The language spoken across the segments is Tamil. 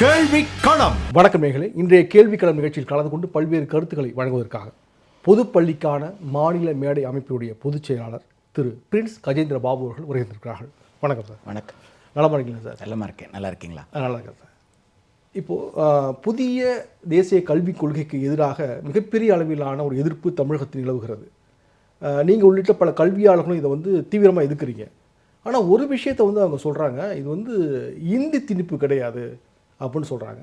கேள்வி களம் வணக்கம் நேயர்களே. இன்றைய கேள்விக்களம் நிகழ்ச்சியில் கலந்து கொண்டு பல்வேறு கருத்துக்களை வழங்குவதற்காக பொதுப்பள்ளிக்கான மாநில மேடை அமைப்பினுடைய பொதுச் செயலாளர் திரு பிரின்ஸ் கஜேந்திர பாபு அவர்கள் உரையிருந்திருக்கிறார்கள் வணக்கம் சார். வணக்கம். நலமா இருக்கீங்களா சார்? நல்லமா இருக்கேன். நல்லா இருக்கீங்களா? நல்லா இருக்கேன் சார். இப்போது புதிய தேசிய கல்விக் கொள்கைக்கு எதிராக மிகப்பெரிய அளவிலான ஒரு எதிர்ப்பு தமிழகத்தில் நிலவுகிறது. நீங்கள் உள்ளிட்ட பல கல்வியாளர்களும் இதை வந்து தீவிரமாக எதிர்க்கிறீங்க. ஆனால் ஒரு விஷயத்தை வந்து அவங்க சொல்கிறாங்க இது வந்து இந்தி திணிப்பு கிடையாது. அப்படின்னு சொல்கிறாங்க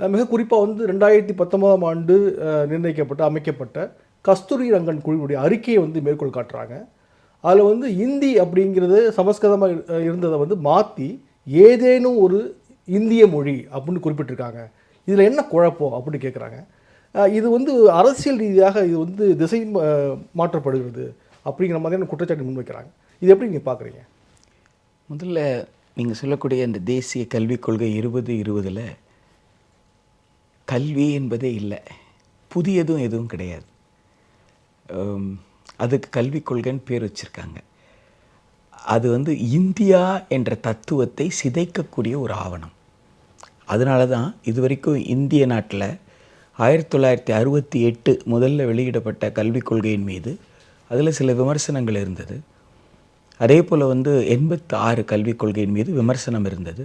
மிக குறிப்பாக வந்து ரெண்டாயிரத்தி பத்தொன்பதாம் ஆண்டு நிர்ணயிக்கப்பட்ட அமைக்கப்பட்ட கஸ்தூரி ரங்கன் குழுவுடைய அறிக்கையை வந்து மேற்கோள் காட்டுறாங்க. அதில் வந்து இந்தி அப்படிங்கிறது சமஸ்கிருதமாக இருந்ததை வந்து மாற்றி ஏதேனும் ஒரு இந்திய மொழி அப்படின்னு குறிப்பிட்டிருக்காங்க. இதில் என்ன குழப்பம் அப்படின்னு கேட்குறாங்க இது வந்து அரசியல் ரீதியாக இது வந்து திசை மாற்றப்படுகிறது அப்படிங்கிற மாதிரியான குற்றச்சாட்டு முன்வைக்கிறாங்க. இது எப்படி நீங்கள் பார்க்குறீங்க முதல்ல நீங்கள் சொல்லக்கூடிய இந்த தேசிய கல்விக் கொள்கை இருபது இருபதில் கல்வி என்பதே இல்லை. புதியதும் எதுவும் கிடையாது. அதுக்கு கல்விக் கொள்கைன்னு பேர் வச்சுருக்காங்க. அது வந்து இந்தியா என்ற தத்துவத்தை சிதைக்கக்கூடிய ஒரு ஆவணம். அதனால தான் இது வரைக்கும் இந்திய நாட்டில் ஆயிரத்தி தொள்ளாயிரத்தி அறுபத்தி எட்டு முதல்ல வெளியிடப்பட்ட கல்விக் கொள்கையின் மீது அதில் சில விமர்சனங்கள் இருந்தது. அதே போல் வந்து எண்பத்தி ஆறு கல்விக் கொள்கையின் மீது விமர்சனம் இருந்தது.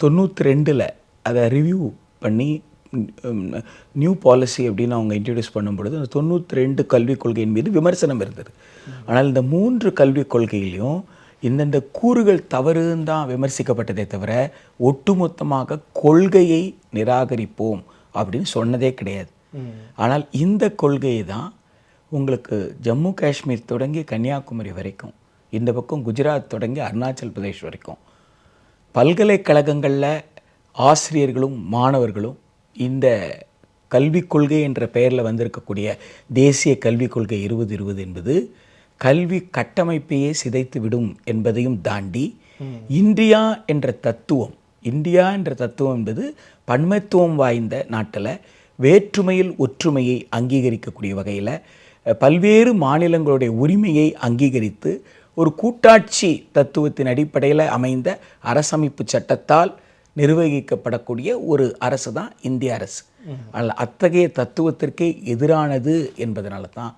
தொண்ணூற்றி ரெண்டில் அதை ரிவ்யூ பண்ணி நியூ பாலிசி அப்படின்னு அவங்க இன்ட்ரடியூஸ் பண்ணும்பொழுது அந்த தொண்ணூற்றி ரெண்டு கல்விக் கொள்கையின் மீது விமர்சனம் இருந்தது. ஆனால் இந்த மூன்று கல்விக் கொள்கையிலையும் இந்தந்த கூறுகள் தவறுன்னு தான் விமர்சிக்கப்பட்டதே தவிர ஒட்டுமொத்தமாக கொள்கையை நிராகரிப்போம் அப்படின்னு சொன்னதே கிடையாது. ஆனால் இந்த கொள்கையை தான் உங்களுக்கு ஜம்மு காஷ்மீர் தொடங்கி கன்னியாகுமரி வரைக்கும் இந்த பக்கம் குஜராத் தொடங்கி அருணாச்சல் பிரதேஷ் வரைக்கும். பல்கலைக்கழகங்களில் ஆசிரியர்களும் மாணவர்களும் இந்த கல்விக் கொள்கை என்ற பெயரில் வந்திருக்கக்கூடிய தேசிய கல்விக் கொள்கை இருபது இருபது என்பது கல்வி கட்டமைப்பையே சிதைத்து விடும் என்பதையும் தாண்டி இந்தியா என்ற தத்துவம் இந்தியா என்ற தத்துவம் என்பது பன்மைத்துவம் வாய்ந்த நாட்டில் வேற்றுமையில் ஒற்றுமையை அங்கீகரிக்கக்கூடிய வகையில் பல்வேறு மாநிலங்களுடைய உரிமையை அங்கீகரித்து ஒரு கூட்டாட்சி தத்துவத்தின் அடிப்படையில் அமைந்த அரசமைப்பு சட்டத்தால் நிர்வகிக்கப்படக்கூடிய ஒரு அரசு தான் இந்திய அரசு. அதில் அத்தகைய தத்துவத்திற்கே எதிரானது என்பதனால தான்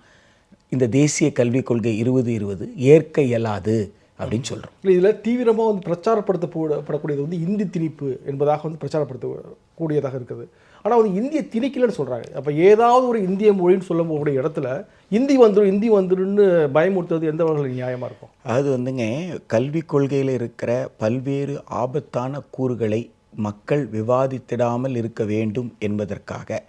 இந்த தேசிய கல்விக் கொள்கை இருபது இருபது ஏற்க இயலாது அப்படின்னு சொல்கிறோம் இல்லை இதில் தீவிரமாக வந்து பிரச்சாரப்படுத்தப்படக்கூடியது வந்து இந்தி திணிப்பு என்பதாக வந்து பிரச்சாரப்படுத்தக்கூடியதாக இருக்குது. ஆனால் வந்து இந்திய திணிக்கலன்னு சொல்கிறாங்க அப்போ ஏதாவது ஒரு இந்திய மொழின்னு சொல்லக்கூடிய இடத்துல இந்தி வந்துடும் இந்தி வந்துடும்னு பயமுறுத்துறது எந்த வகையில் நியாயமாக இருக்கும்? அது வந்துங்க கல்விக் கொள்கையில் இருக்கிற பல்வேறு ஆபத்தான கூறுகளை மக்கள் விவாதித்திடாமல் இருக்க வேண்டும் என்பதற்காக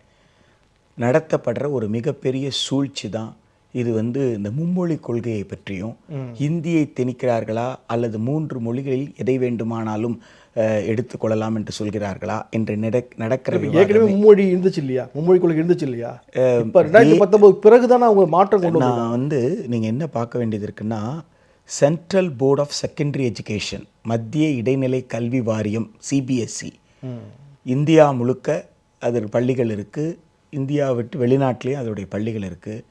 நடத்தப்படுற ஒரு மிகப்பெரிய சூழ்ச்சி தான் இது வந்து இந்த மும்மொழி கொள்கையை பற்றியும் இந்தியை திணிக்கிறார்களா அல்லது மூன்று மொழிகளில் எதை வேண்டுமானாலும் எடுத்துக்கொள்ளலாம் என்று சொல்கிறார்களா? என்று நடக்- நடக்கிற ஏற்கனவே மும்மொழி இருந்துச்சு இல்லையா? மும்மொழி கொள்கை இருந்துச்சு இல்லையா? இப்போ ரெண்டாயிரத்தி பிறகு தானே அவங்க மாற்றம் கொண்டு. நான் வந்து நீங்கள் என்ன பார்க்க வேண்டியது இருக்குன்னா central board of secondary education மத்திய இடைநிலை கல்வி வாரியம் சிபிஎஸ்சி இந்தியா முழுக்க அதில் பள்ளிகள் இருக்குது இந்தியா விட்டு வெளிநாட்டிலையும் அதோடைய பள்ளிகள் இருக்குது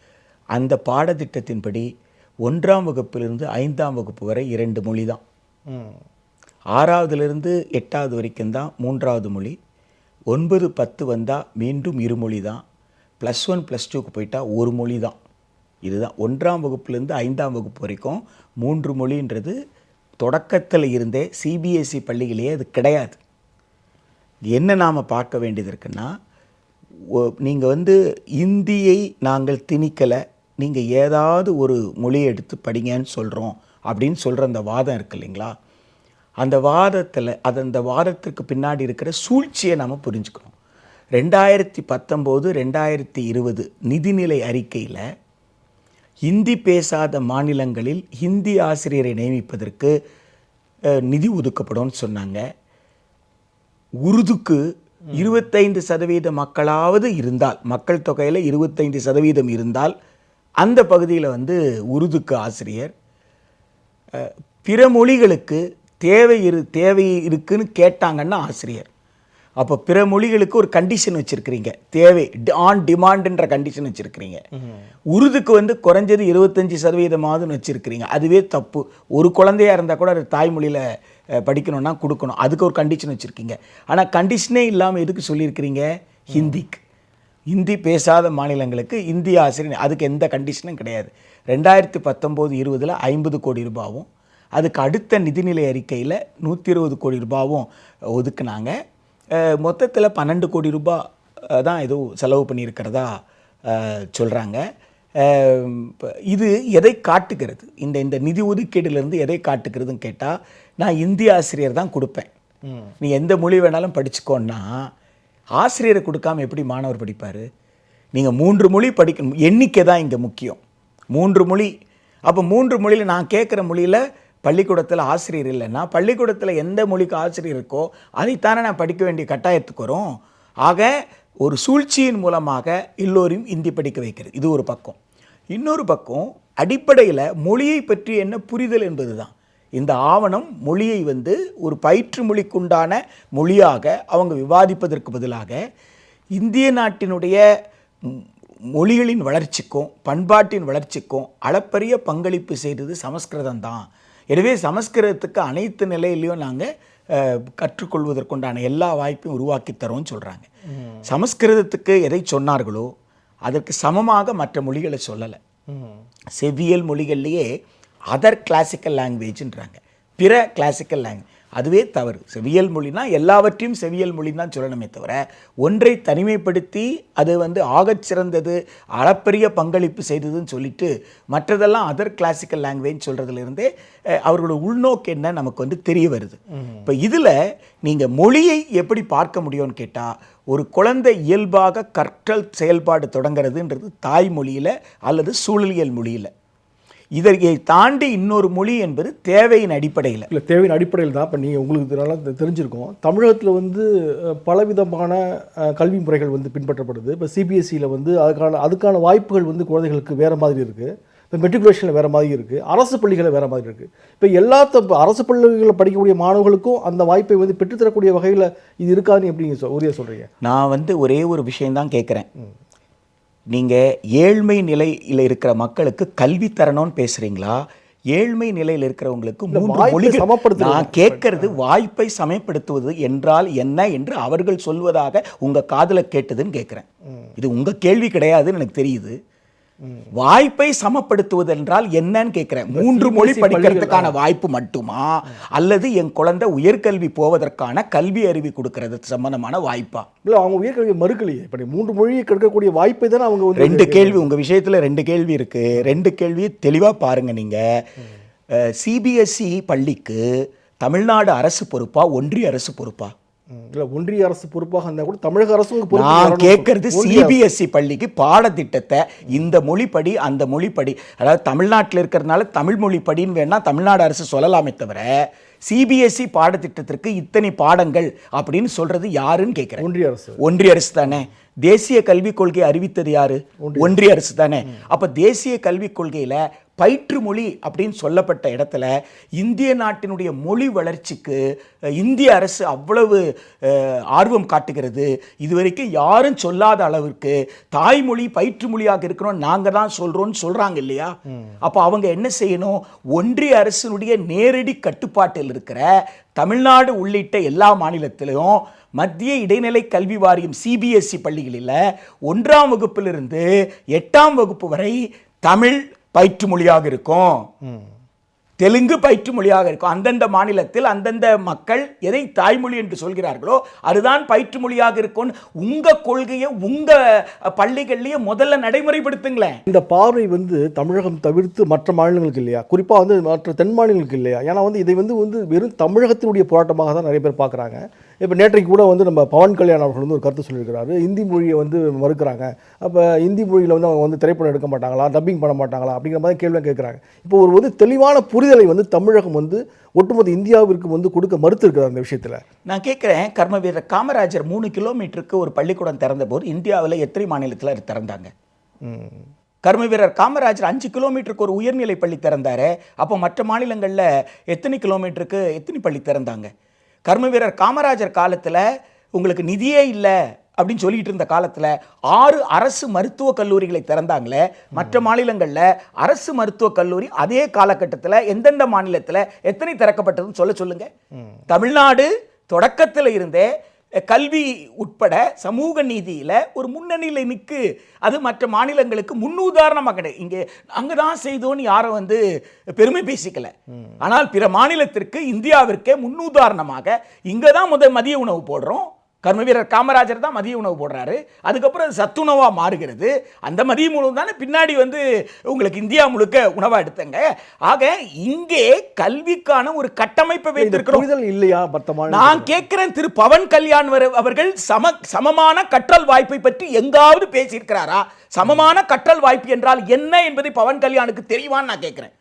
அந்த பாடத்திட்டத்தின்படி ஒன்றாம் வகுப்பிலிருந்து ஐந்தாம் வகுப்பு வரை இரண்டு மொழி தான் ஆறாவதுலேருந்து எட்டாவது வரைக்கும் தான் மூன்றாவது மொழி. ஒன்பது பத்து வந்தால் மீண்டும் இருமொழி தான். ப்ளஸ் ஒன் ப்ளஸ் டூக்கு போயிட்டால் ஒரு மொழி தான். இதுதான் ஒன்றாம் வகுப்புலேருந்து ஐந்தாம் வகுப்பு வரைக்கும் மூன்று மொழின்றது. தொடக்கத்தில் இருந்தே சிபிஎஸ்சி பள்ளிகளே அது கிடையாது. என்ன நாம் பார்க்க வேண்டியது இருக்குன்னா நீங்கள் வந்து இந்தியை நாங்கள் திணிக்கலை நீங்கள் ஏதாவது ஒரு மொழியை எடுத்து படிங்கன்னு சொல்கிறோம் அப்படின்னு சொல்கிற அந்த வாதம் இருக்கு இல்லைங்களா? அந்த வாதத்தில் அது அந்த வாதத்திற்கு பின்னாடி இருக்கிற சூழ்ச்சியை நாம் புரிஞ்சுக்கணும். ரெண்டாயிரத்தி பத்தொம்போது ரெண்டாயிரத்தி இருபது நிதிநிலை அறிக்கையில் ஹிந்தி பேசாத மாநிலங்களில் ஹிந்தி ஆசிரியரை நியமிப்பதற்கு நிதி ஒதுக்கப்படும்னு சொன்னாங்க. உருதுக்கு இருபத்தைந்து சதவீத மக்களாவது இருந்தால் மக்கள் தொகையில் இருபத்தைந்து சதவீதம் இருந்தால் அந்த பகுதியில் வந்து உருதுக்கு ஆசிரியர். பிற மொழிகளுக்கு தேவை இரு தேவை இருக்குன்னு கேட்டாங்கன்னா ஆசிரியர். அப்போ பிற மொழிகளுக்கு ஒரு கண்டிஷன் வச்சுருக்கிறீங்க. தேவை ஆன் டிமாண்டுன்ற கண்டிஷன் வச்சுருக்கிறீங்க. உருதுக்கு வந்து குறைஞ்சது இருபத்தஞ்சி சதவீதமாவதுன்னு வச்சுருக்கிறீங்க. அதுவே தப்பு. ஒரு குழந்தையா இருந்தால் கூட அது தாய்மொழியில் படிக்கணும்னா கொடுக்கணும். அதுக்கு ஒரு கண்டிஷன் வச்சுருக்கீங்க. ஆனால் கண்டிஷனே இல்லாமல் எதுக்கு சொல்லியிருக்கிறீங்க? ஹிந்திக்கு. ஹிந்தி பேசாத மாநிலங்களுக்கு இந்திய ஆசிரியர் அதுக்கு எந்த கண்டிஷனும் கிடையாது. ரெண்டாயிரத்தி பத்தொம்போது இருபதில் ஐம்பது கோடி ரூபாவும் அதுக்கு அடுத்த நிதிநிலை அறிக்கையில் நூற்றி இருபது கோடி ரூபாவும் ஒதுக்குனாங்க. மொத்தத்தில் பன்னெண்டு கோடி ரூபாய் அஹ், தான் ஏதோ செலவு பண்ணியிருக்கிறதா சொல்கிறாங்க இது எதை காட்டுகிறது? இந்த இந்த நிதி ஒதுக்கீடுலேருந்து எதை காட்டுகிறதுன்னு கேட்டால் நான் இந்திய ஆசிரியர் தான் கொடுப்பேன். நீ எந்த மொழி வேணாலும் படிச்சுக்கோன்னா ஆசிரியரை கொடுக்காம எப்படி மாணவர் படிப்பார்? நீங்கள் மூன்று மொழி படிக்கணும். எண்ணிக்கை தான் இங்கே முக்கியம். மூன்று மொழி. அப்போ மூன்று மொழியில் நான் கேட்குற மொழியில் பள்ளிக்கூடத்தில் ஆசிரியர் இல்லைன்னா பள்ளிக்கூடத்தில் எந்த மொழிக்கு ஆசிரியர் இருக்கோ அதைத்தானே நான் படிக்க வேண்டிய கட்டாயத்துக்கு வரும். ஆக ஒரு சூழ்ச்சியின் மூலமாக எல்லோரையும் இந்தி படிக்க வைக்கிறது. இது ஒரு பக்கம். இன்னொரு பக்கம் அடிப்படையில் மொழியை பற்றி என்ன புரிதல் என்பது தான் இந்த ஆவணம் மொழியை வந்து ஒரு பயிற்று மொழிக்குண்டான மொழியாக அவங்க விவாதிப்பதற்கு பதிலாக இந்திய நாட்டினுடைய மொழிகளின் வளர்ச்சிக்கும் பண்பாட்டின் வளர்ச்சிக்கும் அளப்பரிய பங்களிப்பு செய்தது சமஸ்கிருதம் தான் எனவே சமஸ்கிருதத்துக்கு அனைத்து நிலையிலையும் நாங்கள் கற்றுக்கொள்வதற்குண்டான எல்லா வாய்ப்பையும் உருவாக்கி தரோம்னு சொல்கிறாங்க சமஸ்கிருதத்துக்கு எதை சொன்னார்களோ அதற்கு சமமாக மற்ற மொழிகளை சொல்லலை. செவ்வியல் மொழிகள்லேயே அதர் கிளாசிக்கல் லாங்குவேஜ்ன்றாங்க பிற கிளாசிக்கல் லாங்குவேஜ் அதுவே தவறு. செவியல் மொழினா எல்லாவற்றையும் செவியல் மொழின்னு தான் சொல்லணுமே தவிர ஒன்றை தனிமைப்படுத்தி அது வந்து ஆகச் சிறந்தது அளப்பரிய பங்களிப்பு செய்ததுன்னு சொல்லிட்டு மற்றதெல்லாம் அதர் கிளாசிக்கல் லாங்குவேஜ் சொல்கிறதுலேருந்தே அவர்களோட உள்நோக்கு என்ன நமக்கு வந்து தெரிய வருது. இப்போ இதில் நீங்கள் மொழியை எப்படி பார்க்க முடியும்னு கேட்டால் ஒரு குழந்தை இயல்பாக கற்றல் செயல்பாடு தொடங்குறதுன்றது தாய்மொழியில் அல்லது சூழலியல் மொழியில். இதனை தாண்டி இன்னொரு மொழி என்பது தேவையின் அடிப்படையில். இல்லை தேவையின் அடிப்படையில் தான். இப்போ நீங்கள் உங்களுக்கு நல்லா தெரிஞ்சிருக்கும். தமிழகத்தில் வந்து பலவிதமான கல்வி முறைகள் வந்து பின்பற்றப்படுது. இப்போ சிபிஎஸ்சியில் வந்து அதுக்கான அதுக்கான வாய்ப்புகள் வந்து குழந்தைகளுக்கு வேறு மாதிரி இருக்குது இப்போ மெட்ரிகுலேஷனில் வேறு மாதிரி இருக்குது அரசு பள்ளிகளில் வேறு மாதிரி இருக்குது இப்போ எல்லா த- அரசு பள்ளிகளில் படிக்கக்கூடிய மாணவர்களுக்கும் அந்த வாய்ப்பை வந்து பெற்றுத்தரக்கூடிய வகையில் இது இருக்காதுன்னு எப்படி நீங்கள் உறுதியாக சொல்கிறீங்க நான் வந்து ஒரே ஒரு விஷயம்தான் கேட்குறேன் நீங்கள் ஏழ்மை நிலையில் இருக்கிற மக்களுக்கு கல்வி தரணும்னு பேசுகிறீங்களா ஏழ்மை நிலையில் இருக்கிறவங்களுக்கு மூன்று மொழிகள். நான் கேட்கறது வாய்ப்பை சமப்படுத்துவது என்றால் என்ன என்று அவர்கள் சொல்வதாக உங்க காதுல கேட்டதுன்னு கேட்குறேன் இது உங்க கேள்வி கிடையாதுன்னு எனக்கு தெரியுது. வாய்ப்பை சமப்படுத்துவது என்றால் என்னன்னு கேட்குறேன் மூன்று மொழி CBSE படிக்கிறதுக்கான வாய்ப்பு மட்டுமா? அல்லது என் குழந்தை உயர்கல்வி போவதற்கான கல்வி அறிவு கொடுக்கறது சம்பந்தமான வாய்ப்பா? இல்லை அவங்க உயர்கல்வியை மறுக்கலையே. இப்போ நீ மூன்று மொழியை கற்கக்கூடிய வாய்ப்பை தானே அவங்க வந்து ரெண்டு கேள்வி உங்க விஷயத்துல ரெண்டு கேள்வி இருக்கு. ரெண்டு கேள்வி தெளிவா பாருங்க நீங்க. சிபிஎஸ்இ பள்ளிக்கு தமிழ்நாடு அரசு பொறுப்பா ஒன்றிய அரசு பொறுப்பா? இல்லை ஒன்றிய அரசு பொறுப்பாக இருந்தால் கூட தமிழக அரசு நான். கேட்கறது அரசு. சிபிஎஸ்இ பள்ளிக்கு பாடத்திட்டத்தை இந்த மொழிப்படி அந்த மொழிப்படி அதாவது தமிழ்நாட்டில் இருக்கிறதுனால தமிழ் மொழி படின்னு வேணா தமிழ்நாடு அரசு சொல்லலாமே தவிர சிபிஎஸ்இ பாடத்திட்டத்திற்கு இத்தனை பாடங்கள் அப்படின்னு சொல்றது யாருன்னு கேட்குறேன் ஒன்றிய அரசு. ஒன்றிய அரசு தானே. தேசிய கல்விக் கொள்கை அறிவித்தது யாரு? ஒன்றிய அரசு தானே. அப்ப தேசிய கல்விக் கொள்கையில பயிற்று மொழி அப்படின்னு சொல்லப்பட்ட இடத்துல இந்திய நாட்டினுடைய மொழி வளர்ச்சிக்கு இந்திய அரசு அவ்வளவு ஆர்வம் காட்டுகிறது. இதுவரைக்கும் யாரும் சொல்லாத அளவிற்கு தாய்மொழி பயிற்று மொழியாக இருக்கணும் நாங்க தான் சொல்றோம்னு சொல்றாங்க இல்லையா? அப்போ அவங்க என்ன செய்யணும்? ஒன்றிய அரசினுடைய நேரடி கட்டுப்பாட்டில் இருக்கிற தமிழ்நாடு உள்ளிட்ட எல்லா மாநிலத்திலும் மத்திய இடைநிலை கல்வி வாரியம் சிபிஎஸ்இ பள்ளிகளில் ஒன்றாம் வகுப்பிலிருந்து எட்டாம் வகுப்பு வரை தமிழ் பயிற்று மொழியாக இருக்கும் தெலுங்கு பயிற்று மொழியாக இருக்கும். அந்தந்த மாநிலத்தில் அந்தந்த மக்கள் எதை தாய்மொழி என்று சொல்கிறார்களோ அதுதான் பயிற்று மொழியாக இருக்கும் உங்க கொள்கையை உங்க பள்ளிகள்லயே முதல்ல நடைமுறைப்படுத்துங்களேன். இந்த பார்வை வந்து தமிழகம் தவிர்த்து மற்ற மாநிலங்களுக்கு இல்லையா? குறிப்பாக வந்து மற்ற தென் மாநிலங்களுக்கு இல்லையா? ஏன்னா வந்து இதை வந்து வந்து வெறும் தமிழகத்தினுடைய போராட்டமாக தான் நிறைய பேர் பார்க்குறாங்க. இப்போ நேற்றைக்கு கூட வந்து நம்ம பவன் கல்யாண் அவர்கள் வந்து ஒரு கருத்து சொல்லியிருக்கிறாரு. இந்தி மொழியை வந்து மறுக்கிறாங்க. அப்போ இந்தி மொழியில் வந்து அவங்க வந்து திரைப்படம் எடுக்க மாட்டாங்களா? டப்பிங் பண்ண மாட்டாங்களா? அப்படிங்கிற மாதிரி கேள்வி கேட்குறாங்க. இப்போ ஒரு வந்து தெளிவான புரிதலை வந்து தமிழகம் வந்து ஒட்டுமொத்த இந்தியாவிற்கு வந்து கொடுக்க மறுத்திருக்கிறார் அந்த விஷயத்தில். நான் கேட்குறேன் கர்ம வீரர் காமராஜர் மூணு கிலோமீட்டருக்கு ஒரு பள்ளிக்கூடம் திறந்தபோது இந்தியாவில் எத்தனை மாநிலத்தில் திறந்தாங்க. கர்ம வீரர் காமராஜர் அஞ்சு கிலோமீட்டருக்கு ஒரு உயர்நிலை பள்ளி திறந்தாரு. அப்போ மற்ற மாநிலங்களில் எத்தனை கிலோமீட்டருக்கு எத்தனை பள்ளி திறந்தாங்க? கர்ம வீரர் காமராஜர் காலத்தில் உங்களுக்கு நிதியே இல்லை அப்படின்னு சொல்லிட்டு இருந்த காலத்துல ஆறு அரசு மருத்துவக் கல்லூரிகளை திறந்தாங்களே. மற்ற மாநிலங்கள்ல அரசு மருத்துவக் கல்லூரி அதே காலகட்டத்துல எந்தெந்த மாநிலத்துல எத்தனை திறக்கப்பட்டதுன்னு சொல்ல சொல்லுங்க. தமிழ்நாடு தொடக்கத்துல இருந்தே கல்வி உட்பட சமூக நீதியில ஒரு முன்னணியில நிற்கு அது மற்ற மாநிலங்களுக்கு முன்னுதாரணமாக கிடையாது. இங்கே அங்கதான் செய்தோன்னு யாரும் வந்து பெருமை பேசிக்கல. ஆனால் பிற மாநிலத்திற்கு இந்தியாவிற்கே முன்னுதாரணமாக இங்க தான் முதல் மதிய உணவு போடுறோம். கர்ம வீரர் காமராஜர் தான் மதிய உணவு போடுறாரு. அதுக்கப்புறம் அது சத்துணவா மாறுகிறது. அந்த மதிய உணவு தானே பின்னாடி வந்து உங்களுக்கு இந்தியா முழுக்க உணவா எடுத்தங்க. ஆக இங்கே கல்விக்கான ஒரு கட்டமைப்பை வைத்திருக்கிறோம். இல்லையா மாநில நான் கேட்கிறேன் திரு பவன் கல்யாண் வர் அவர்கள் சம சமமான கற்றல் வாய்ப்பை பற்றி எங்காவது பேசியிருக்கிறாரா? சமமான கற்றல் வாய்ப்பு என்றால் என்ன என்பதை பவன் கல்யாணுக்கு தெரியுமான்னு நான் கேட்கிறேன்.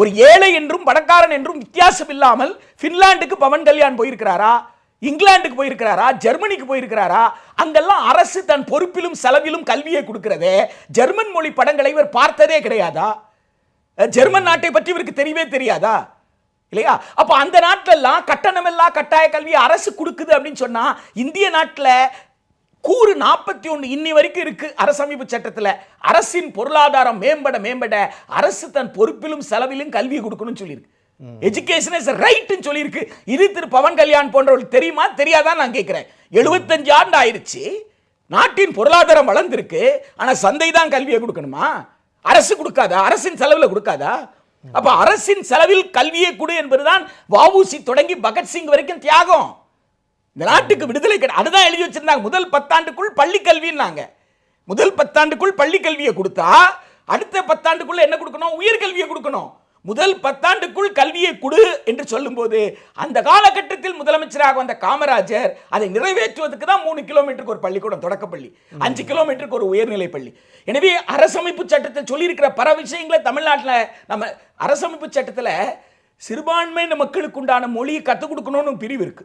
ஒரு ஏழை என்றும் பணக்காரன் என்றும் வித்தியாசம் இல்லாமல் பின்லாந்துக்கு பவன் கல்யாண் போயிருக்கிறாரா? இங்கிலாந்துக்கு போயிருக்கிறாரா? ஜெர்மனிக்கு போயிருக்கிறாரா? அங்கெல்லாம் அரசு தன் பொறுப்பிலும் செலவிலும் கல்வியை கொடுக்கிறதே. ஜெர்மன் மொழி படங்களை இவர் பார்த்ததே கிடையாதா? ஜெர்மன் நாட்டை பற்றி இவருக்கு தெரியவே தெரியாதா? இல்லையா? அப்ப அந்த நாட்டிலெல்லாம் கட்டணமில்லா கட்டாய கல்வி அரசு கொடுக்குது அப்படின்னு சொன்னா இந்திய நாட்டில் கூறு நாற்பத்தி ஒன்று இன்னி வரைக்கும் இருக்கு அரசமைப்பு சட்டத்தில். அரசின் பொருளாதாரம் மேம்பட மேம்பட அரசு தன் பொறுப்பிலும் செலவிலும் கல்வி கொடுக்கணும்னு சொல்லியிருக்கு. எஜுகேஷன் இஸ் ரைட்னு சொல்லியிருக்கு. இது திரு பவன் கல்யாண் போன்றவர்களுக்கு தெரியுமா? தெரியாதான் நான் கேட்கிறேன். எழுபத்தஞ்சு ஆண்டு ஆயிருச்சு நாட்டின் பொருளாதாரம் வளர்ந்திருக்கு. ஆனா சந்தை தான் கல்வியை கொடுக்கணுமா? அரசு கொடுக்காதா? அரசின் செலவுல கொடுக்காதா? அப்ப அரசின் செலவில் கல்வியை கொடு என்பதுதான் வாவூசி தொடங்கி பகத்சிங் வரைக்கும் தியாகம். இந்த நாட்டுக்கு விடுதலை கிடை அதுதான் எழுதி வச்சிருந்தாங்க. முதல் பத்தாண்டுக்குள் பள்ளி கல்வின்னாங்க. முதல் பத்தாண்டுக்குள் பள்ளி கல்வியை கொடுத்தா அடுத்த பத்தாண்டுக்குள்ள என்ன கொடுக்கணும்? உயர்கல்வியை கொடுக்கணும். முதல் பத்தாண்டுக்குள் கல்வியை கொடு என்று சொல்லும்போது அந்த காலகட்டத்தில் முதலமைச்சராக வந்த காமராஜர் அதை நிறைவேற்றுவதற்கு தான் மூணு கிலோமீட்டருக்கு ஒரு பள்ளிக்கூடம் தொடக்கப்பள்ளி அஞ்சு கிலோமீட்டருக்கு ஒரு உயர்நிலை பள்ளி. எனவே அரசமைப்பு சட்டத்தில் சொல்லியிருக்கிற பல விஷயங்களை தமிழ்நாட்டில் நம்ம அரசமைப்பு சட்டத்தில் சிறுபான்மையின மக்களுக்கு உண்டான மொழியை கற்றுக் கொடுக்கணும்னு பிரிவு இருக்கு.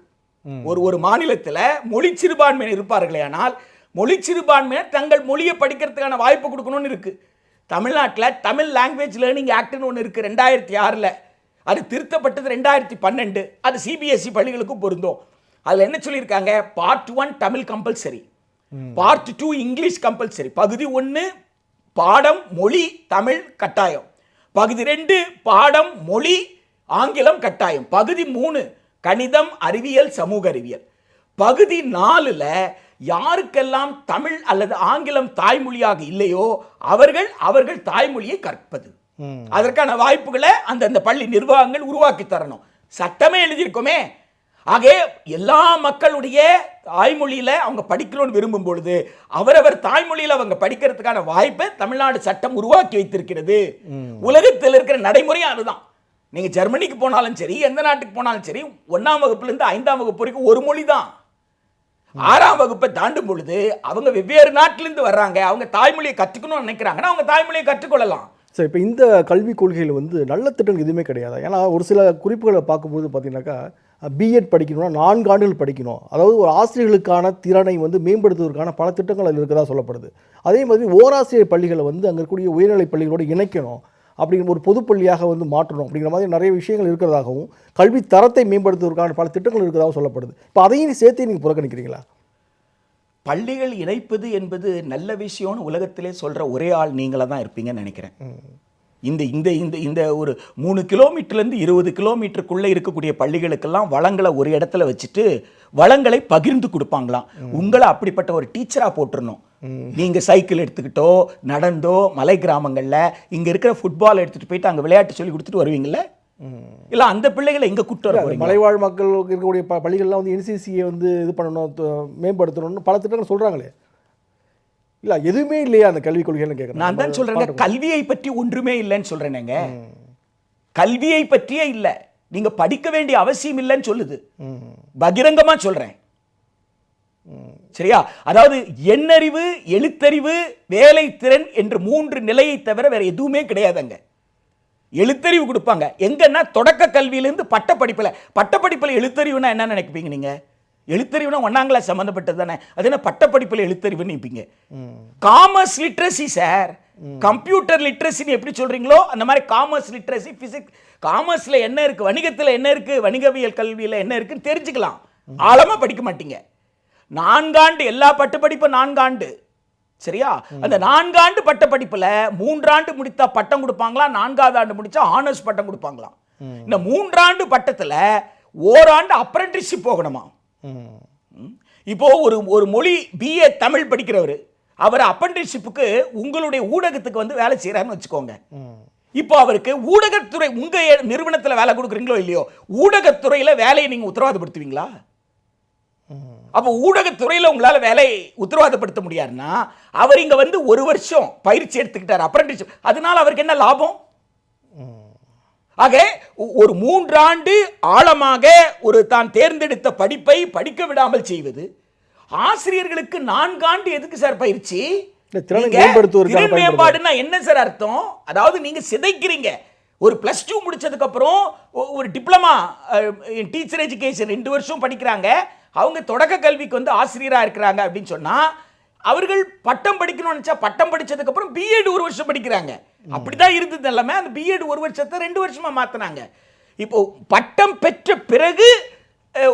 ஒரு ஒரு மாநிலத்தில் மொழி சிறுபான்மையினர் இருப்பார்களே ஆனால் மொழி சிறுபான்மையினர் தங்கள் மொழியை படிக்கிறதுக்கான வாய்ப்பு கொடுக்கணும்னு இருக்கு. தமிழ்நாட்டில் தமிழ் லாங்குவேஜ் லேர்னிங் ஆக்ட்னு ஒன்று இருக்கு ரெண்டாயிரத்தி ஆறில். அது திருத்தப்பட்டது ரெண்டாயிரத்தி பன்னெண்டு. அது சிபிஎஸ்சி பள்ளிகளுக்கும் பொருந்தும். அதில் என்ன சொல்லியிருக்காங்க? Part one Tamil compulsory part two English compulsory பகுதி ஒன்று பாடம் மொழி தமிழ் கட்டாயம். பகுதி ரெண்டு பாடம் மொழி ஆங்கிலம் கட்டாயம். பகுதி மூணு கணிதம் அறிவியல் சமூக அறிவியல். பகுதி நாலுல யாருக்கெல்லாம் தமிழ் அல்லது ஆங்கிலம் தாய்மொழியாக இல்லையோ அவர்கள் அவர்கள் தாய்மொழியை கற்பது. அதற்கான வாய்ப்புகளை அந்தந்த பள்ளி நிர்வாகங்கள் உருவாக்கி தரணும். சட்டமே எழுதியிருக்கோமே. ஆகவே எல்லா மக்களுடைய தாய்மொழியில அவங்க படிக்கணும்னு விரும்பும் பொழுது அவரவர் தாய்மொழியில அவங்க படிக்கிறதுக்கான வாய்ப்பை தமிழ்நாடு சட்டம் உருவாக்கி வைத்திருக்கிறது. உலகத்தில் இருக்கிற நடைமுறை அதுதான். நீங்க ஜெர்மனிக்கு போனாலும் சரி எந்த நாட்டுக்கு போனாலும் சரி ஒன்னாம் வகுப்புல இருந்து ஐந்தாம் வகுப்பு வரைக்கும் ஒரு மொழி தான். ஆறாம் வகுப்பை தாண்டும் பொழுது அவங்க வெவ்வேறு நாட்டிலிருந்து வர்றாங்க. அவங்க தாய்மொழியை கற்றுக்கணும்னு நினைக்கிறாங்கன்னா அவங்க தாய்மொழியை கற்றுக்கொள்ளலாம். சரி இப்போ இந்த கல்விக் கொள்கையில் வந்து நல்ல திட்டங்கள் எதுவுமே கிடையாது. ஏன்னா ஒரு சில குறிப்புகளை பார்க்கும்போது பார்த்தீங்கன்னாக்கா பிஎட் படிக்கணும்னா நான்கு ஆண்டுகள் படிக்கணும். அதாவது ஒரு ஆசிரியர்களுக்கான திறனை வந்து மேம்படுத்துவதற்கான பல திட்டங்கள் அதில் இருக்கிறதா சொல்லப்படுது. அதே மாதிரி ஓராசிரியர் பள்ளிகளை வந்து அங்கே இருக்கக்கூடிய உயர்நிலை பள்ளிகளோடு இணைக்கணும். அப்படிங்கிற ஒரு பொதுப்பள்ளியாக வந்து மாற்றணும் அப்படிங்கிற மாதிரி நிறைய விஷயங்கள் இருக்கிறதாகவும் கல்வி தரத்தை மேம்படுத்துவதற்கான பல திட்டங்கள் இருக்கிறதாகவும் சொல்லப்படுது. இப்போ அதையும் சேர்த்து நீங்கள் புறக்கணிக்கிறீங்களா? பள்ளிகள் இணைப்பது என்பது நல்ல விஷயம்னு உலகத்திலே சொல்ற ஒரே ஆள் நீங்களா தான் இருப்பீங்கன்னு நினைக்கிறேன். இந்த இந்த இந்த இந்த ஒரு மூணு கிலோமீட்டர்லேருந்து இருபது கிலோமீட்டருக்குள்ளே இருக்கக்கூடிய பள்ளிகளுக்கெல்லாம் வளங்களை ஒரு இடத்துல வச்சுட்டு வளங்களை பகிர்ந்து கொடுப்பாங்களாம். உங்களை அப்படிப்பட்ட ஒரு டீச்சராக போட்டுருணும் நீங்க சைக்கிள் எடுத்துக்கிட்டோ நடந்தோ மலை கிராமங்கள்ல இங்க இருக்கிற ஃபுட்பால் எடுத்துட்டு போயிட்டு அங்க விளையாட்டு சொல்லி கொடுத்துட்டு வருவீங்கல்ல? இல்ல அந்த பிள்ளைகளை எங்க கூட்டு மலைவாழ் மக்களுக்கு இருக்கக்கூடிய ப பள்ளிகள்லாம் வந்து என்சிசியை வந்து இது பண்ணணும் மேம்படுத்தணும்னு பல திட்டங்கள் சொல்கிறாங்களே இல்லை எதுவுமே இல்லையா அந்த கல்விக் கொள்கைன்னு கேட்குறேன் நான் தான் சொல்றேங்க கல்வியை பற்றி ஒன்றுமே இல்லைன்னு சொல்றேனேங்க. கல்வியை பற்றியே இல்லை. நீங்க படிக்க வேண்டிய அவசியம் இல்லைன்னு சொல்லுது. பகிரங்கமா சொல்றேன். சரியா? அதாவது எண்ணறிவு எழுத்தறிவு வேலை திறன் என்று மூன்று நிலையை தவிர வேற எதுவுமே கிடையாதுங்க. எழுத்தறிவு கொடுப்பாங்க. எங்கன்னா தொடக்க கல்வியிலேருந்து பட்டப்படிப்பில் பட்டப்படிப்பில் எழுத்தறிவுனா என்ன நினைப்பீங்க நீங்க? எழுத்தறிவுனா ஒன்னாம் கிளாஸ் சம்மந்தப்பட்டது தானே. அது என்ன பட்டப்படிப்பில் எழுத்தறிவுன்னு நினைப்பீங்க? காமர்ஸ் லிட்ரஸி சார் கம்ப்யூட்டர் லிட்ரஸின்னு எப்படி சொல்றீங்களோ அந்த மாதிரி காமர்ஸ் லிட்ரஸி பிசிக்ஸ் காமர்ஸ்ல என்ன இருக்கு வணிகத்துல என்ன இருக்கு வணிகவியல் கல்வியில என்ன இருக்குன்னு தெரிஞ்சுக்கலாம். ஆழமா படிக்க மாட்டீங்க. நான்காண்டு எல்லா பட்டப்படிப்பும் நான்காண்டு. சரியா? அந்த நான்காண்டு பட்டப்படிப்புல மூன்றாண்டு முடித்தா பட்டம் கொடுப்பாங்களா? நான்காவது ஆண்டு முடிச்சா ஆனர்ஸ் பட்டம் கொடுப்பாங்களாம். இந்த மூன்றாண்டு பட்டத்துல ஓராண்டு அப்ரண்டிஸ்ஷிப் போகணுமா. இப்போ ஒரு ஒரு மொழி பிஏ தமிழ் படிக்கிறவர் அவர் அப்ரண்டிஸ்ஷிப்புக்கு உங்களுடைய ஊடகத்துக்கு வந்து வேலை செய்கிறாருன்னு வச்சுக்கோங்க. இப்போ அவருக்கு ஊடகத்துறை உங்க நிறுவனத்துல வேலை கொடுக்குறீங்களோ இல்லையோ ஊடகத்துறையில வேலையை நீங்க உத்தரவாதப்படுத்துவீங்களா? அப்போ ஊடகத்துறையில உங்களால வேலையை உத்தரவாதப்படுத்த முடியாதுன்னா அவர் இங்க வந்து ஒரு வருஷம் பயிற்சி எடுத்துக்கிட்டார் அப்ரண்டிஸ்ஷிப் அதனால அவருக்கு என்ன லாபம்? ஆக ஒரு மூன்றாண்டு ஆழமாக ஒரு தான் தேர்ந்தெடுத்த படிப்பை படிக்க விடாமல் செய்வது ஆசிரியர்களுக்கு நான்காண்டு எதுக்கு சார் பயிற்சி? திறனை மேம்பாடுன்னா என்ன சார் அர்த்தம்? அதாவது நீங்க சிதைக்கிறீங்க. ஒரு பிளஸ் டூ முடிச்சதுக்கு அப்புறம் ஒ- ஒரு டிப்ளமா டீச்சர் எஜுகேஷன் ரெண்டு வருஷம் படிக்கிறாங்க. அவங்க தொடக்க கல்விக்கு வந்து ஆசிரியரா இருக்கிறாங்க அப்படின்னு சொன்னா அவர்கள் பட்டம் படிக்கணும்னு நினைச்சா பட்டம் படிச்சதுக்கு அப்புறம் பிஎட் ஒரு வருஷம் படிக்கிறாங்க. அப்படிதான் இருந்தது எல்லாமே. அந்த பிஎட் ஒரு வருஷத்தை ரெண்டு வருஷமா மாத்தினாங்க. இப்போ பட்டம் பெற்ற பிறகு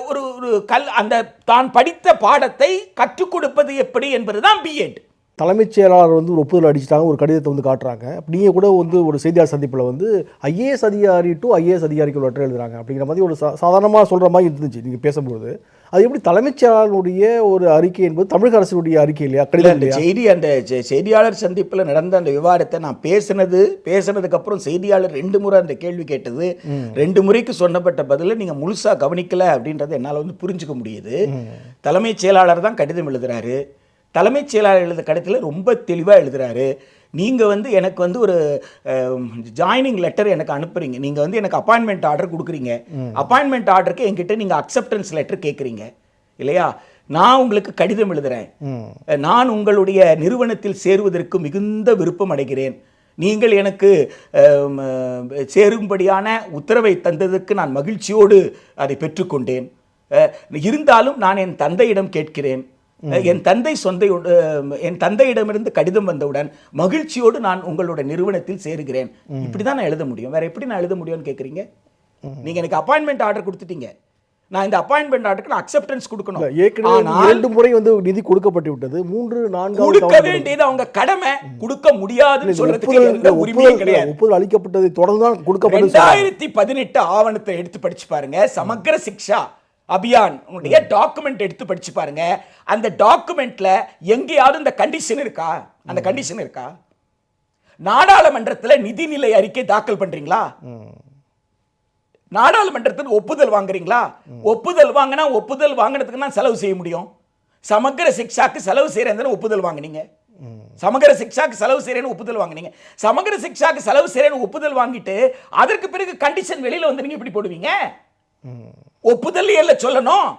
ஒரு ஒரு கல் அந்த தான் படித்த பாடத்தை கற்றுக் கொடுப்பது எப்படி என்பதுதான் பிஎட் தலைமைச் செயலாளர் வந்து ஒரு ஒப்புதல் அடிச்சிட்டாங்க ஒரு கடிதத்தை வந்து காட்டுறாங்க. நீங்கள் கூட வந்து ஒரு செய்தியாளர் சந்திப்பில் வந்து ஐஏஎஸ் அதிகாரி டு ஐஏஎஸ் அதிகாரிக்கு ஒரு லெட்டர் எழுதுறாங்க அப்படிங்கிற மாதிரி ஒரு சா சாதாரணமாக சொல்கிற மாதிரி இருந்துச்சு நீங்கள் பேசும்போது. அது எப்படி தலைமைச் செயலாளருடைய ஒரு அறிக்கை என்பது தமிழக அரசினுடைய அறிக்கை இல்லையா? இல்ல, கடிதம் செய்தி அந்த செய்தியாளர் சந்திப்புல நடந்த அந்த விவாதத்தை நான் பேசினது பேசினதுக்கு அப்புறம் செய்தியாளர் ரெண்டு முறை அந்த கேள்வி கேட்டது. ரெண்டு முறைக்கு சொன்னப்பட்ட பதில நீங்க முழுசா கவனிக்கல அப்படின்றத என்னால வந்து புரிஞ்சுக்க முடியுது. தலைமைச் செயலாளர் தான் கடிதம் எழுதுறாரு. தலைமைச் செயலாளர் எழுத கடிதத்தில் ரொம்ப தெளிவா எழுதுறாரு. நீங்க வந்து எனக்கு வந்து ஒரு ஜாயினிங் லெட்டர் எனக்கு அனுப்புறீங்க. நீங்க வந்து எனக்கு அப்பாயின்மெண்ட் ஆர்டர் கொடுக்குறீங்க. அப்பாயின்மெண்ட் ஆர்டருக்கு என்கிட்ட நீங்க அக்செப்டன்ஸ் லெட்டர் கேட்குறீங்க இல்லையா? நான் உங்களுக்கு கடிதம் எழுதுறேன். ம். நான் உங்களுடைய நிறுவனத்தில் சேருவதற்கு மிகுந்த விருப்பம் அடைகிறேன். நீங்கள் எனக்கு சேரும்படியான உத்தரவை தந்ததற்கு நான் மகிழ்ச்சியோடு அதை பெற்றுக்கொண்டேன். இருந்தாலும் நான் என் தந்தையிடம் கேட்கிறேன். என் தந்தை சொந்த என் தந்தையிடமிருந்து கடிதம் வந்தவுடன் மகிழ்ச்சியோடு நான் உங்களோட நிறுவனத்தில் சேருகிறேன். இப்படி தான் நான் எழுத முடியும். வேற எப்படி நான் எழுத முடியும்னு கேட்குறீங்க நீங்க எனக்கு அப்பாயின்மெண்ட் ஆர்டர் கொடுத்துட்டீங்க. நான் இந்த அப்பாயின்மெண்ட் ஆர்டருக்கு நான் அக்செப்டன்ஸ் கொடுக்கணும். ஏற்கனவே இரண்டு முறை வந்து நிதி கொடுக்கப்பட்டு விட்டது. மூன்று நான்காவது கொடுக்க வேண்டியது அவங்க கடமை. கொடுக்க முடியாதுன்னு சொல்றதுக்கு எந்த உரிமையும் கிடையாது. ஒப்புதல் அளிக்கப்பட்டதை தொடர்ந்து தான் கொடுக்கப்பட்டது. சொல்றாங்க. ரெண்டாயிரத்தி பதினெட்டு ஆவணத்தை எடுத்து படிச்சு பாருங்க. சமக்கிர சிக்ஷா. அபியான் உன்னுடைய டாக்குமெண்ட் எடுத்து படிச்சு பாருங்க. அந்த டாக்குமெண்ட்ல எங்கேயாவது இந்த கண்டிஷன் இருக்கா? அந்த கண்டிஷன் இருக்கா? நாடாளுமன்றத்துல நிதிநிலை அறிக்கை தாக்கல் பண்றீங்களா? ம். நாடாளுமன்றத்துக்கு ஒப்புதல் வாங்குறீங்களா? ஒப்புதல் வாங்கினா ஒப்புதல் வாங்கினதுக்கு நான் செலவு செய்ய முடியும். சமக்கிர சிக்ஷாக்கு செலவு செய்யறேன் ஒப்புதல் வாங்குனீங்க. சமகர சிக்ஷாக்கு செலவு செய்யறேன்னு ஒப்புதல் வாங்குனீங்க. சமகர சிக்ஷாக்கு செலவு செய்யறேன்னு ஒப்புதல் வாங்கிட்டு அதற்கு பிறகு கண்டிஷன் வெளியில வந்து நீங்க இப்படி போடுவீங்க. ஒப்புதல் சொல்லணும்?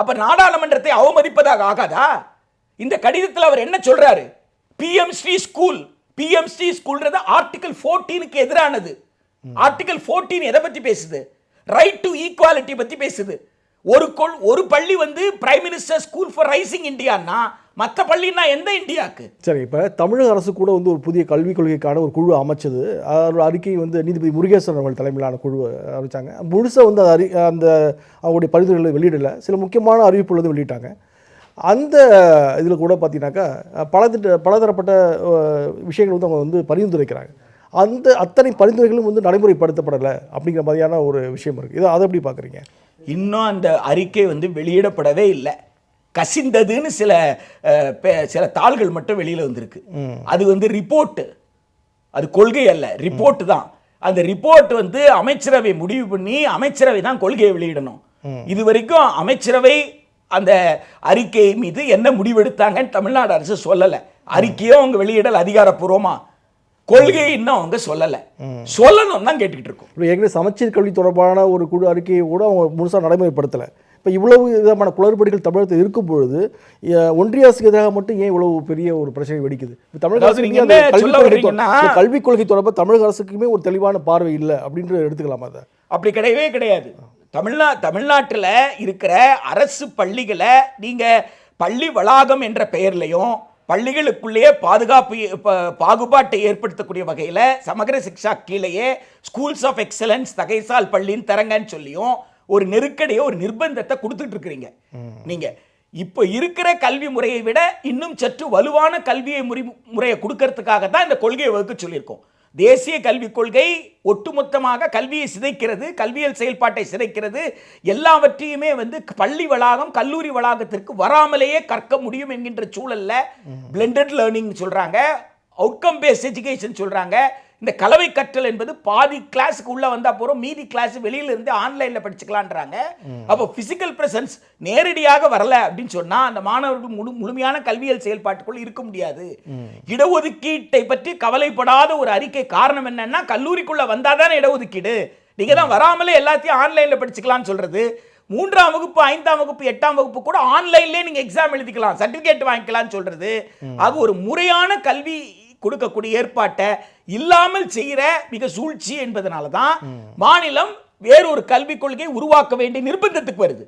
அப்ப நாடாளுமன்றத்தை அவமதிப்பதாக ஆகாதா? இந்த கடிதத்தில் அவர் என்ன சொல்றாரு? PM Shri school PM Shri ஸ்கூல்ன்றது article 14 எதிரானது. ஆர்டிகல் 14 எதை பத்தி பேசுது? ரைட் டு ஈக்குவாலிட்டி பத்தி பேசுது. ஒரு கொள் ஒரு பள்ளி வந்து prime minister school for rising இந்தியான்னா மற்ற பள்ளின்னா எந்த இந்தியாக்கு சரி இப்போ தமிழக அரசு கூட வந்து ஒரு புதிய கல்விக் கொள்கைக்கான ஒரு குழு அமைச்சது. அதோட அறிக்கை வந்து நீதிபதி முருகேசன் அவர்கள் தலைமையிலான குழு அறிவிச்சாங்க. முழுசாக வந்து அது அறி அந்த அவங்களுடைய பரிந்துரைகளை வெளியிடல. சில முக்கியமான அறிவிப்புகள் வந்து வெளியிட்டாங்க. அந்த இதில் கூட பார்த்தீங்கன்னாக்கா பல திட்ட பலதரப்பட்ட விஷயங்கள் வந்து அவங்க வந்து பரிந்துரைக்கிறாங்க. அந்த அத்தனை பரிந்துரைகளும் வந்து நடைமுறைப்படுத்தப்படலை அப்படிங்கிற மாதிரியான ஒரு விஷயம் இருக்குது இதை அதை எப்படி பார்க்குறீங்க? இன்னும் அந்த அறிக்கை வந்து வெளியிடப்படவே இல்லை. கசிந்ததுன்னு சில சில தாள்கள் மட்டும் வெளியில வந்திருக்கு. அது வந்து ரிப்போர்ட் அது கொள்கை அல்ல ரிப்போர்ட் தான். அந்த ரிப்போர்ட் வந்து அமைச்சரவை முடிவு பண்ணி அமைச்சரவை தான் கொள்கையை வெளியிடணும். இது வரைக்கும் அமைச்சரவை அந்த அறிக்கை மீது என்ன முடிவெடுத்தாங்கன்னு தமிழ்நாடு அரசு சொல்லல. அறிக்கையோ அவங்க வெளியிடல் அதிகாரப்பூர்வமா. கொள்கையை இன்னும் அவங்க சொல்லல. சொல்லணும் தான் கேட்டுக்கிட்டு இருக்கோம். ஏற்கனவே சமச்சீர் கல்வி தொடர்பான ஒரு குழு அறிக்கையை கூட அவங்க முழுசாக நடைமுறைப்படுத்தலை. இப்போ இவ்வளவு விதமான குளறுபடிகள் தமிழகத்தில் இருக்கும் பொழுது ஒன்றிய அரசுக்கு எதிராக மட்டும் ஏன் இவ்வளவு பெரிய ஒரு பிரச்சனை வெடிக்குது? இப்போ தமிழக என்ன கல்விக் கொள்கை தொடர்பாக தமிழக அரசுக்குமே ஒரு தெளிவான பார்வை இல்லை அப்படின்ட்டு எடுத்துக்கலாமா அதை? அப்படி கிடையவே கிடையாது. தமிழ்நா தமிழ்நாட்டில் இருக்கிற அரசு பள்ளிகளை நீங்க பள்ளி வளாகம் என்ற பெயர்லையும் பள்ளிகளுக்குள்ளேயே பாதுகாப்பு பாகுபாட்டை ஏற்படுத்தக்கூடிய வகையில் சமகர சிக்ஷா கீழேயே ஸ்கூல்ஸ் ஆஃப் எக்ஸலன்ஸ் தகைசால் பள்ளின்னு தரங்கன்னு சொல்லியும் ஒரு நெருக்கடியை ஒரு நிர்பந்தத்தை கொடுத்துட்டு இருக்கிறீங்க நீங்க இப்போ இருக்கிற கல்வி முறையை விட இன்னும் சற்று வலுவான கல்வியை முறை முறையை கொடுக்கறதுக்காக தான் இந்த கொள்கையை வகுக்க சொல்லியிருக்கோம். தேசிய கல்விக் கொள்கை ஒட்டுமொத்தமாக கல்வியை சிதைக்கிறது கல்வியல் செயல்பாட்டை சிதைக்கிறது. எல்லாவற்றையுமே வந்து பள்ளி வளாகம் கல்லூரி வளாகத்திற்கு வராமலேயே கற்க முடியும் என்கின்ற சூழல்ல பிளெண்டட் லேர்னிங் சொல்றாங்க. அவுட்கம் பேஸ்ட் எஜுகேஷன் சொல்றாங்க. இந்த கலவை கற்றல் என்பது பாதி கிளாஸுக்கு உள்ள வந்தா போறோம் மீதி கிளாஸ் வெளியில இருந்து ஆன்லைன்ல படிச்சுக்கலான்றாங்க. அப்போ பிசிக்கல் பிரசன்ஸ் நேரடியாக வரல அப்படின்னு சொன்னா அந்த மாணவர்கள் முழு முழுமையான கல்வியல் செயல்பாட்டுக்குள் இருக்க முடியாது. இடஒதுக்கீட்டை பற்றி கவலைப்படாத ஒரு அறிக்கை காரணம் என்னன்னா கல்லூரிக்குள்ள வந்தாதானே இடஒதுக்கீடு. நீங்க தான் வராமலே எல்லாத்தையும் ஆன்லைன்ல படிச்சுக்கலாம்னு சொல்றது. மூன்றாம் வகுப்பு ஐந்தாம் வகுப்பு எட்டாம் வகுப்பு கூட ஆன்லைன்லயே நீங்க எக்ஸாம் எழுதிக்கலாம் சர்டிபிகேட் வாங்கிக்கலாம்னு சொல்றது. ஆக ஒரு முறையான கல்வி கொடுக்கக்கூடிய ஏற்பாட்டை இல்லாமல் செய்கிற மிக சூழ்ச்சி என்பதனால தான் மாநிலம் வேறொரு கல்விக் கொள்கையை உருவாக்க வேண்டிய நிர்பந்தத்துக்கு வருது.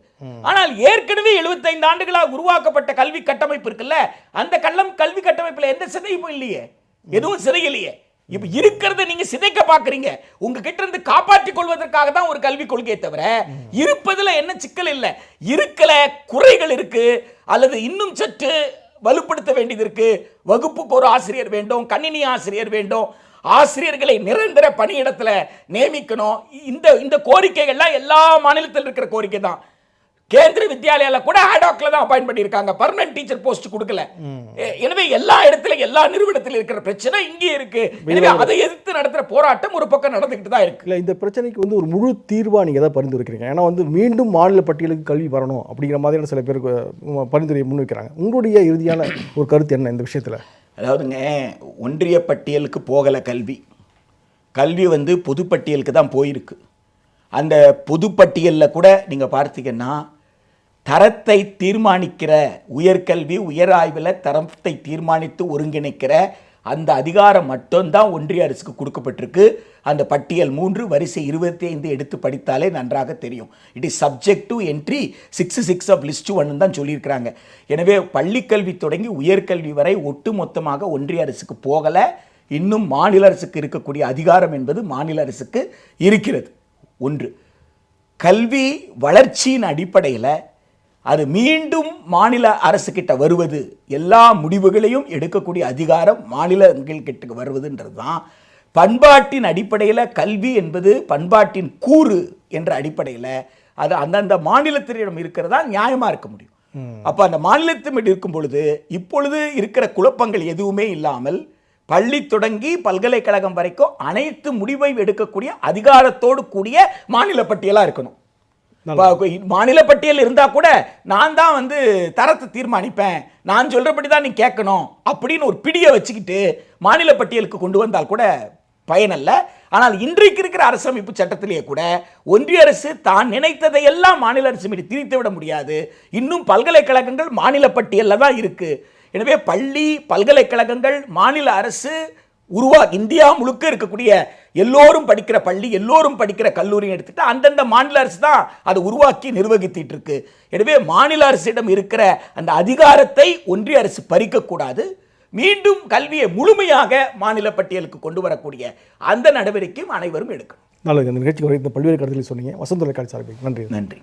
ஆனால் ஏற்கனவே 75 ஆண்டுகளாக உருவாக்கப்பட்ட கல்வி கட்டமைப்பு இருக்குல்ல அந்த கள்ளம் கல்வி கட்டமைப்புல எந்த சிதையும் இல்லையே. எதுவும் சிதையிலையே. இப்ப இருக்கிறத நீங்க சிதைக்க பாக்குறீங்க உங்க கிட்ட இருந்து காப்பாற்றிக் கொள்வதற்காக தான் ஒரு கல்விக் கொள்கையை தவிர இருப்பதுல என்ன சிக்கல் இல்ல. இருக்கல குறைகள் இருக்கு அல்லது இன்னும் சற்று வலுப்படுத்த வேண்டியது இருக்கு வகுப்புக்கு ஒரு ஆசிரியர் வேண்டும் கணினி ஆசிரியர் வேண்டும். ஆசிரியர்களை நிரந்தர பணியிடத்தில் நியமிக்கணும். இந்த இந்த கோரிக்கைகள்லாம் எல்லா மாநிலத்தில் இருக்கிற கோரிக்கை தான் கேந்திர வித்யாலயால கூட ஆடாக்ல தான் அப்பாயிண்ட் பண்ணியிருக்காங்க பர்மனன்ட் டீச்சர் போஸ்ட் கொடுக்கல. எனவே எல்லா இடத்துல எல்லா நிறுவனத்தில் இருக்கிற பிரச்சனை இங்கே இருக்கு. எனவே அதை எதிர்த்து நடத்துற போராட்டம் ஒரு பக்கம் நடந்துகிட்டு தான் இருக்கு. இல்லை இந்த பிரச்சனைக்கு வந்து ஒரு முழு தீர்வாக நீங்கள் எதாவது பரிந்துரைக்கிறீங்க ஏன்னா வந்து மீண்டும் மாநில பட்டியலுக்கு கல்வி வரணும் அப்படிங்கிற மாதிரியான சில பேருக்கு அஹ், பரிந்துரையை முன்வைக்கிறாங்க உங்களுடைய இறுதியான ஒரு கருத்து என்ன இந்த விஷயத்தில்? அதாவதுங்க ஒன்றிய பட்டியலுக்கு போகலை கல்வி. கல்வி வந்து பொதுப்பட்டியலுக்கு தான் போயிருக்கு. அந்த பொதுப்பட்டியலில் கூட நீங்கள் பார்த்தீங்கன்னா தரத்தை தீர்மானிக்கிற உயர்கல்வி உயர் ஆய்வில் தரத்தை தீர்மானித்து ஒருங்கிணைக்கிற அந்த அதிகாரம் மட்டும்தான் ஒன்றிய அரசுக்கு கொடுக்கப்பட்டிருக்கு. அந்த பட்டியல் மூன்று வரிசை இருபத்தி ஐந்து எடுத்து படித்தாலே நன்றாக தெரியும். It is subject to entry six six of list ஒன்னு தான் சொல்லியிருக்கிறாங்க. எனவே பள்ளிக்கல்வி தொடங்கி உயர்கல்வி வரை ஒட்டு மொத்தமாக ஒன்றிய அரசுக்கு போகலை. இன்னும் மாநில அரசுக்கு இருக்கக்கூடிய அதிகாரம் என்பது மாநில அரசுக்கு இருக்கிறது. ஒன்று கல்வி வளர்ச்சியின் அடிப்படையில் அது மீண்டும் மாநில அரசுக்கிட்ட வருவது எல்லா முடிவுகளையும் எடுக்கக்கூடிய அதிகாரம் மாநிலங்கள் கிட்ட வருவதுன்றது தான். பண்பாட்டின் அடிப்படையில் கல்வி என்பது பண்பாட்டின் கூறு என்ற அடிப்படையில் அது அந்தந்த மாநிலத்தினிடம் இருக்கிறதா நியாயமாக இருக்க முடியும். அப்போ அந்த மாநிலத்திடம் இருக்கும் பொழுது இப்பொழுது இருக்கிற குழப்பங்கள் எதுவுமே இல்லாமல் பள்ளி தொடங்கி பல்கலைக்கழகம் வரைக்கும் அனைத்து முடிவை எடுக்கக்கூடிய அதிகாரத்தோடு கூடிய மாநில பட்டியலாக இருக்கணும். மாநில பட்டியல் இருந்தால் கூட நான் தான் வந்து தரத்தை தீர்மானிப்பேன். நான் சொல்கிறபடி தான் நீ கேட்கணும் அப்படின்னு ஒரு பிடியை வச்சுக்கிட்டு மாநில பட்டியலுக்கு கொண்டு வந்தால் கூட பயனல்ல. ஆனால் இன்றைக்கு இருக்கிற அரசமைப்பு சட்டத்திலேயே கூட ஒன்றிய அரசு தான் நினைத்ததை எல்லாம் மாநில அரசு மீது திரித்து விட முடியாது. இன்னும் பல்கலைக்கழகங்கள் மாநில பட்டியலில் தான் இருக்குது எனவே பள்ளி பல்கலைக்கழகங்கள் மாநில அரசு உருவா இந்தியா முழுக்க இருக்கக்கூடிய எல்லோரும் படிக்கிற பள்ளி எல்லோரும் படிக்கிற கல்லூரின்னு எடுத்துட்டு அந்தந்த மாநில அரசு தான் அதை உருவாக்கி நிர்வகித்திட்டு இருக்கு. எனவே மாநில அரசிடம் இருக்கிற அந்த அதிகாரத்தை ஒன்றிய அரசு பறிக்கக்கூடாது. மீண்டும் கல்வியை முழுமையாக மாநில பட்டியலுக்கு கொண்டு வரக்கூடிய அந்த நடவடிக்கையும் அனைவரும் எடுக்கணும். நல்லது. இந்த இந்த பல்வேறு கருத்துக்களை சொன்னீங்க. வசந்த தொலைக்காட்சி சார்பில். நன்றி. நன்றி.